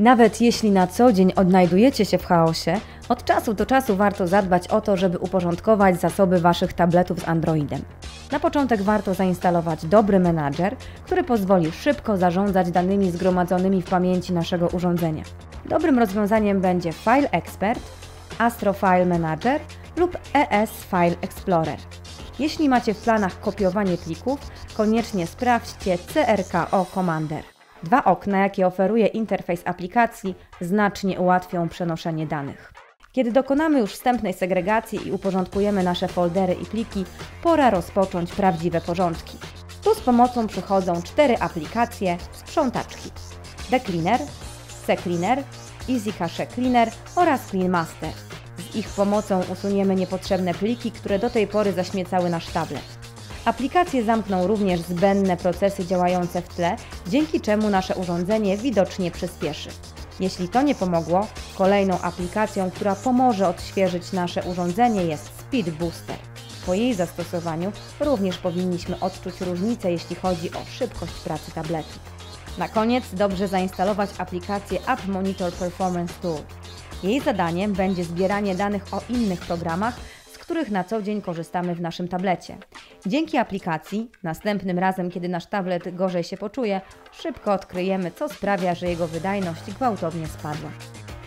Nawet jeśli na co dzień odnajdujecie się w chaosie, od czasu do czasu warto zadbać o to, żeby uporządkować zasoby Waszych tabletów z Androidem. Na początek warto zainstalować dobry menadżer, który pozwoli szybko zarządzać danymi zgromadzonymi w pamięci naszego urządzenia. Dobrym rozwiązaniem będzie File Expert, Astro File Manager lub ES File Explorer. Jeśli macie w planach kopiowanie plików, koniecznie sprawdźcie CRKO Commander. Dwa okna, jakie oferuje interfejs aplikacji, znacznie ułatwią przenoszenie danych. Kiedy dokonamy już wstępnej segregacji i uporządkujemy nasze foldery i pliki, pora rozpocząć prawdziwe porządki. Tu z pomocą przychodzą cztery aplikacje sprzątaczki: The Cleaner, CCleaner, Easy Cache Cleaner oraz Clean Master. Z ich pomocą usuniemy niepotrzebne pliki, które do tej pory zaśmiecały nasz tablet. Aplikacje zamkną również zbędne procesy działające w tle, dzięki czemu nasze urządzenie widocznie przyspieszy. Jeśli to nie pomogło, kolejną aplikacją, która pomoże odświeżyć nasze urządzenie jest Speed Booster. Po jej zastosowaniu również powinniśmy odczuć różnicę, jeśli chodzi o szybkość pracy tabletu. Na koniec dobrze zainstalować aplikację App Monitor Performance Tool. Jej zadaniem będzie zbieranie danych o innych programach, których na co dzień korzystamy w naszym tablecie. Dzięki aplikacji, następnym razem, kiedy nasz tablet gorzej się poczuje, szybko odkryjemy, co sprawia, że jego wydajność gwałtownie spadła.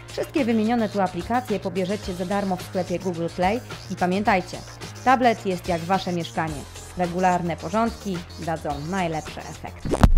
Wszystkie wymienione tu aplikacje pobierzecie za darmo w sklepie Google Play i pamiętajcie, tablet jest jak Wasze mieszkanie. Regularne porządki dadzą najlepsze efekty.